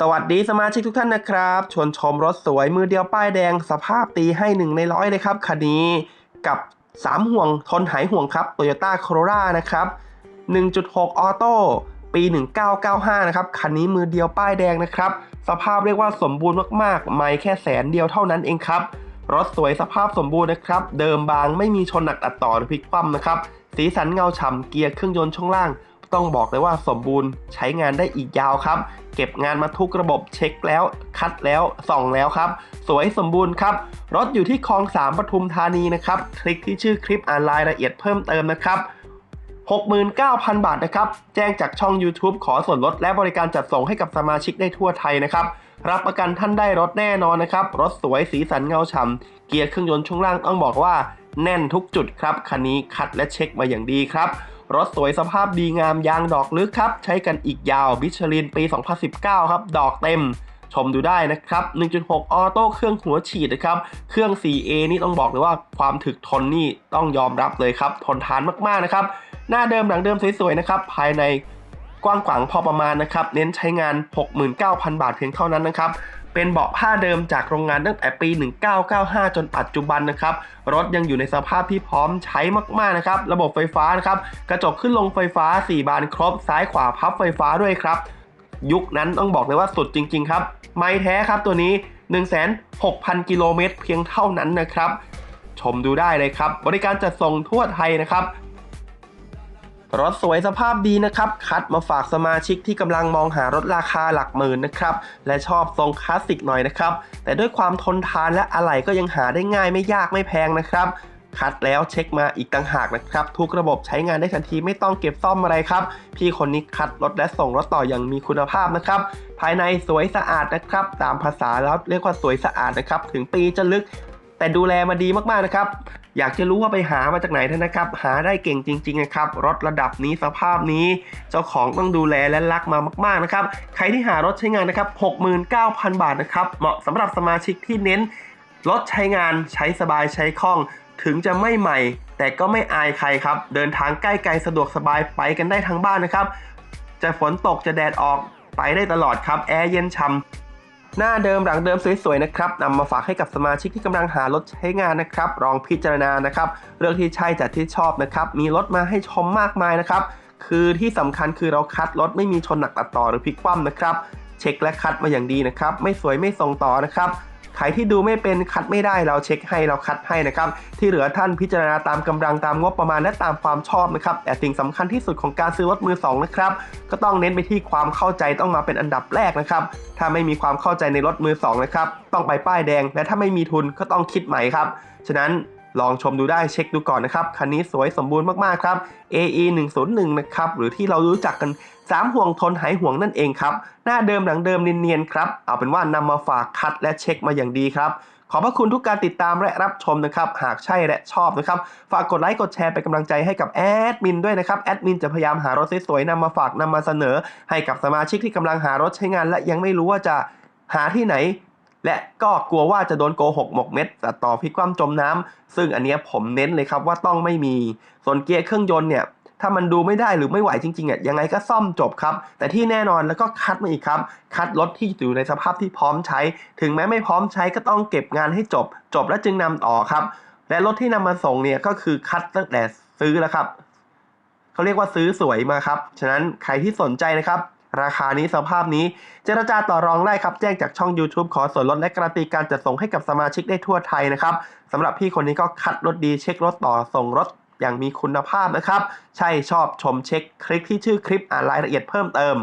สวัสดีสมาชิกทุกท่านนะครับชวนชมรถสวยมือเดียวป้ายแดงสภาพตีให้หนึ่งในร้อยเลยครับคันนี้กับ 3 ห่วงทนหายห่วงครับ Toyota Corolla นะครับ 1.6 ออโต้ปี 1995 นะครับ คันนี้มือเดียวป้ายแดงนะครับ สภาพเรียกว่าสมบูรณ์มากๆ ไม่แค่แสนเดียวเท่านั้นเองครับ รถสวยสภาพสมบูรณ์นะครับ เดิมบางไม่มีชนหนักตัดต่อหรือพลิกคว่ำนะครับ สีสันเงาฉ่ำเกียร์เครื่องยนต์ช่วงล่าง ต้องบอกเลยว่าสมบูรณ์ใช้งานได้อีกยาวครับ เก็บงานมาทุกระบบเช็คแล้ว คัดแล้ว ส่องแล้วครับ สวยสมบูรณ์ครับ รถอยู่ที่คลอง3ปทุมธานีนะครับ คลิกที่ชื่อคลิปอ่านรายละเอียดเพิ่มเติมนะครับ69,000 บาทนะครับ แจ้งจากช่อง YouTube ขอส่วนลดและบริการจัดส่งให้กับสมาชิกได้ทั่วไทยนะครับ รับประกันท่านได้รถแน่นอนนะครับ รถสวยสีสันเงาฉ่ำเกียร์เครื่องยนต์ช่วงล่างต้องบอกว่า แน่นทุกจุดครับ คันนี้คัดและเช็คมาอย่างดีครับ รถสวยสภาพดีงามยางดอกลึกครับ ใช้กันอีกยาวบิชลินปี 2019 ครับ ดอกเต็ม ชมดูได้นะครับ 1.6 ออโต้เครื่องหัวฉีดนะครับ เครื่อง 4A นี่ต้องบอกเลยว่าความถึกทนนี่ต้องยอมรับเลยครับ ทนทานมากๆนะครับ หน้าเดิมหลังเดิมสวยๆนะครับ ภายในกว้างขวางพอประมาณนะครับ เน้นใช้งาน 69,000 บาทเพียงเท่านั้นนะครับ เป็นเบาะผ้าเดิมจากโรงงานตั้งแต่ปี 1995 จนปัจจุบันนะครับ รถยังอยู่ในสภาพที่พร้อมใช้มากๆนะครับ ระบบไฟฟ้านะครับ กระจกขึ้นลงไฟฟ้า 4 บานครบ ซ้ายขวาพับไฟฟ้าด้วยครับ ยุคนั้นต้องบอกเลยว่าสุดจริง ๆ ครับ ไม่แท้ครับตัวนี้ 16,000กิโลเมตรเพียงเท่านั้นนะครับ ชมดูได้เลยครับ บริการจัดส่งทั่วไทยนะครับ รถสวยสภาพดีนะครับ คัดมาฝากสมาชิกที่กำลังมองหารถราคาหลักหมื่นนะครับ และชอบทรงคลาสสิกหน่อยนะครับ แต่ด้วยความทนทานและอะไหล่ก็ยังหาได้ง่ายไม่ยากไม่แพงนะครับคัดแล้วเช็คมาอีกต่างหากนะครับ ทุกระบบใช้งานได้ทันทีไม่ต้องเก็บซ่อมอะไรครับ พี่คนนี้คัดรถและส่งรถต่ออย่างมีคุณภาพนะครับ ภายในสวยสะอาดนะครับ ตามภาษาแล้วเรียกว่าสวยสะอาดนะครับ ถึงปีจะลึก แต่ดูแลมาดีมากๆนะครับ อยากจะรู้ว่าไปหามาจากไหนท่านนะครับ หาได้เก่งจริง ๆ นะครับ รถระดับนี้สภาพนี้ เจ้าของต้องดูแลและรักมามากๆนะครับ ใครที่หารถใช้งานนะครับ 69,000 บาทนะครับ เหมาะสำหรับสมาชิกที่เน้นรถใช้งานใช้สบายใช้คล่อง ถึงจะไม่ใหม่ แต่ก็ไม่อายใครครับ เดินทางใกล้ไกลสะดวกสบายไปกันได้ทั้งบ้านนะครับ จะฝนตกจะแดดออกไปได้ตลอดครับ แอร์เย็นฉ่ำ หน้าเดิมหลังเดิมสวยๆนะครับนำมาฝากให้กับสมาชิกที่กำลังหารถใช้งานนะครับลองพิจารณานะครับเรื่องที่ใช่จัดที่ชอบนะครับมีรถมาให้ชมมากมายนะครับคือที่สำคัญคือเราคัดรถไม่มีชนหนักตัดต่อหรือพลิกคว่ำนะครับ เช็คและคัดมาอย่างดีนะครับ ไม่สวยไม่ส่งต่อนะครับใครที่ดูไม่เป็นคัดไม่ได้เราเช็คให้เราคัดให้นะครับ ที่เหลือท่านพิจารณาตามกำลังตามงบประมาณและตามความชอบนะครับ แต่สิ่งสำคัญที่สุดของการซื้อรถมือสองนะครับก็ต้องเน้นไปที่ความเข้าใจต้องมาเป็นอันดับแรกนะครับ ถ้าไม่มีความเข้าใจในรถมือสองนะครับต้องไปป้ายแดง และถ้าไม่มีทุนก็ต้องคิดใหม่ครับฉะนั้น ลองชมดูได้เช็คดูก่อนนะครับ คันนี้สวยสมบูรณ์มากๆครับ AE 101นะครับ หรือที่เรารู้จักกัน 3 ห่วงทนหายห่วงนั่นเองครับ หน้าเดิมหลังเดิมเนียนๆครับ เอาเป็นว่านำมาฝากคัดและเช็คมาอย่างดีครับขอบพระคุณทุกการติดตามและรับชมนะครับ หากใช่และชอบนะครับ ฝากกดไลค์กดแชร์เป็นกำลังใจให้กับแอดมินด้วยนะครับ แอดมินจะพยายามหารถสวยๆนำมาฝากนำมาเสนอ ให้กับสมาชิกที่กำลังหารถใช้งาน และยังไม่รู้ว่าจะหาที่ไหน และก็กลัวว่าจะโดนโกหกหมกเม็ดตัดต่อพลิกคว่ำจมน้ำซึ่งอันนี้ผมเน้นเลยครับว่าต้องไม่มี ส่วนเกียร์เครื่องยนต์เนี่ยถ้ามันดูไม่ได้หรือไม่ไหวจริงๆอะยังไงก็ซ่อมจบครับ แต่ที่แน่นอนแล้วก็คัดมาอีกครับ คัดรถที่อยู่ในสภาพที่พร้อมใช้ ถึงแม้ไม่พร้อมใช้ก็ต้องเก็บงานให้จบ จบแล้วจึงนำต่อครับ และรถที่นำมาส่งเนี่ยก็คือคัดตั้งแต่ซื้อแล้วครับเขาเรียกว่าซื้อสวยมาครับ ฉะนั้นใครที่สนใจนะครับ ราคานี้สภาพนี้ เจรจาต่อรองได้ครับ แจ้งจากช่อง YouTube ขอส่วนลดและการันตีการจัดส่งให้กับสมาชิกได้ทั่วไทยนะครับสำหรับพี่คนนี้ก็คัดรถดีเช็ครถต่อส่งรถอย่างมีคุณภาพนะครับ ใช่ชอบชมเช็คคลิกที่ชื่อคลิปอ่านรายละเอียดเพิ่มเติม